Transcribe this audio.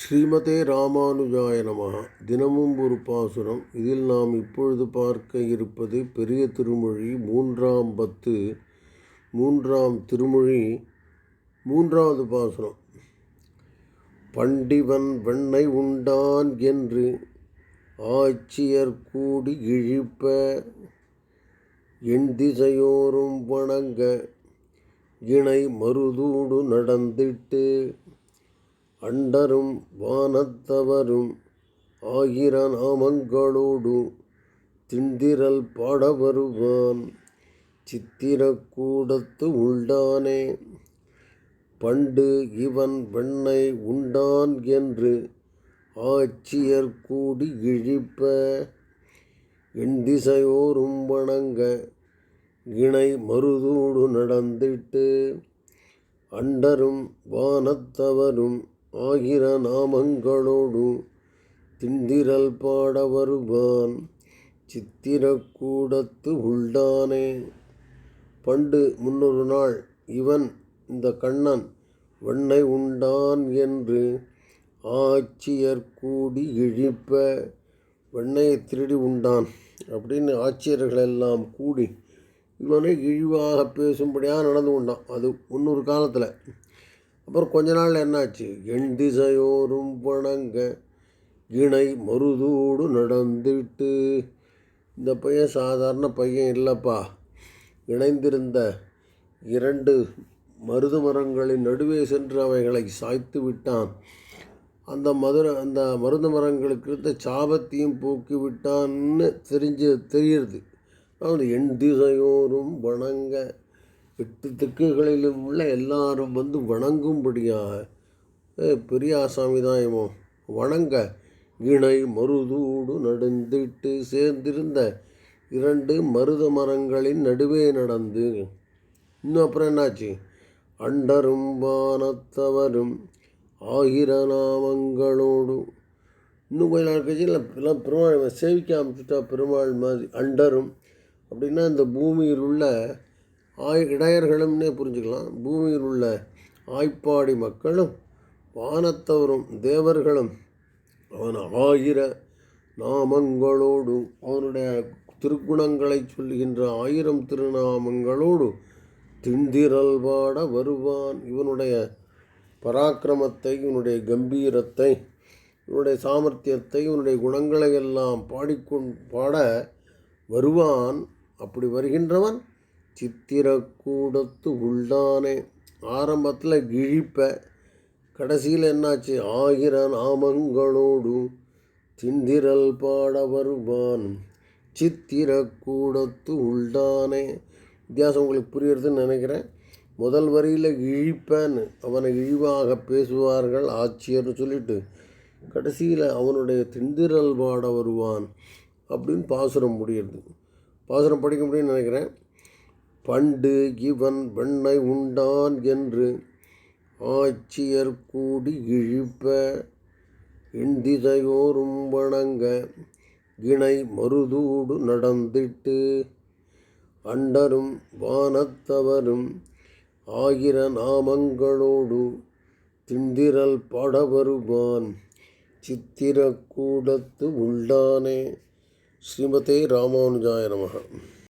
ஸ்ரீமதே ராமானுஜாய நமः தினமும் ஒரு பாசுரம். இதில் நாம் இப்பொழுது பார்க்க இருப்பது பெரிய திருமொழி மூன்றாம் பத்து மூன்றாம் திருமொழி மூன்றாவது பாசுரம். பண்டிவன் வெண்ணை உண்டான் என்று ஆட்சியர் கூடி இழிப்ப எண் திசையோரும் வணங்க இணை மருதூடு நடந்திட்டு அண்டரும் வானத்தவரும் ஆகிற நாமங்களோடு திண்டிரல் பாட வருவான் சித்திரக்கூடத்து உண்டானே பண்டு இவன் வெண்ணை உண்டான் என்று ஆட்சியர் கூடி இழிப்ப எண்டிசையோரும் வணங்க இணை மருதூடு நடந்திட்டு அண்டரும் வானத்தவரும் ஆகிற நாமங்களோடு திண்டிரல் பாட வருவான். சித்திரக்கூடத்து உள்டானே. பண்டு முன்னொரு நாள் இவன் இந்த கண்ணன் வெண்ணை உண்டான் என்று ஆட்சியர் கூடி இழிப்ப வெண்ணையை திருடி உண்டான் அப்படின்னு ஆட்சியர்கள் எல்லாம் கூடி இவனை இழிவாக பேசும்படியாக நடந்து கொண்டான். அது முன்னொரு காலத்தில். அப்புறம் கொஞ்ச நாள் என்னாச்சு? எண் திசையோரும் வணங்க. இணை மருதூடு நடந்துட்டு. இந்த பையன் சாதாரண பையன் இல்லைப்பா. இணைந்திருந்த இரண்டு மருது மரங்களின் நடுவே சென்று அவைகளை சாய்த்து விட்டான். அந்த மதுர அந்த மருது மரங்களுக்கு இருந்த சாபத்தையும் போக்கி விட்டான்னு தெரிஞ்சு தெரியுது அவன் எண் திசையோரும் வணங்க. எட்டு திக்குகளிலும் உள்ள எல்லாரும் வந்து வணங்கும்படியாக பெரியாசாமி தான் இவன் வணங்க. இணை மருதூடு நடுந்திட்டு சேர்ந்திருந்த இரண்டு மருத மரங்களின் நடுவே நடந்து இன்னும் அப்புறம் என்னாச்சு? அண்டரும் வானத்தவரும் ஆகிர நாமங்களோடு. இன்னும் கொஞ்ச நாள் கழிச்சு இல்லை பெருமாள் சேவிக்க அமைச்சுட்டா பெருமாள் மாதிரி அண்டரும். அப்படின்னா இந்த பூமியில் உள்ள ஆய் இடையர்களும்னே புரிஞ்சுக்கலாம். பூமியில் உள்ள ஆய்ப்பாடி மக்களும் வானத்தவரும் தேவர்களும் அவன் ஆயிர நாமங்களோடு அவனுடைய திருக்குணங்களை சொல்லுகின்ற ஆயிரம் திருநாமங்களோடு திண்டிரல் பாட வருவான். இவனுடைய பராக்கிரமத்தை இவனுடைய கம்பீரத்தை இவனுடைய சாமர்த்தியத்தை இவனுடைய குணங்களை எல்லாம் பாடிக்கொண் பாட வருவான். அப்படி வருகின்றவன் சித்திரக்கூடத்து உள்ளானே ஆரம்பத்தில் கிழிப்ப. கடைசியில் என்னாச்சு? ஆகிற நாமங்களோடு திந்திரல் பாட வருவான். சித்திரக்கூடத்து உள்டானே வித்தியாசம் உங்களுக்கு புரியுறதுன்னு நினைக்கிறேன். முதல் வரியில் இழிப்பேன்னு அவனை இழிவாக பேசுவார்கள் ஆட்சியர்னு சொல்லிட்டு கடைசியில் அவனுடைய திந்திரல் பாட வருவான் அப்படின்னு பாசுரம் முடியுது. பாசுரம் படிக்க முடியும்னு நினைக்கிறேன். பண்டு இவன் வெண்ணை உண்டான் என்று ஆட்சியர் கூடி இழிப்ப இந்திதையோரும் வணங்க இணை மருதூடு நடந்திட்டு அண்டரும் வானத்தவரும் ஆயிர நாமங்களோடு திண்டிரல் பட வருவான் சித்திரக்கூடத்து உள்ளானே ஸ்ரீமதே ராமானுஜாய நமக.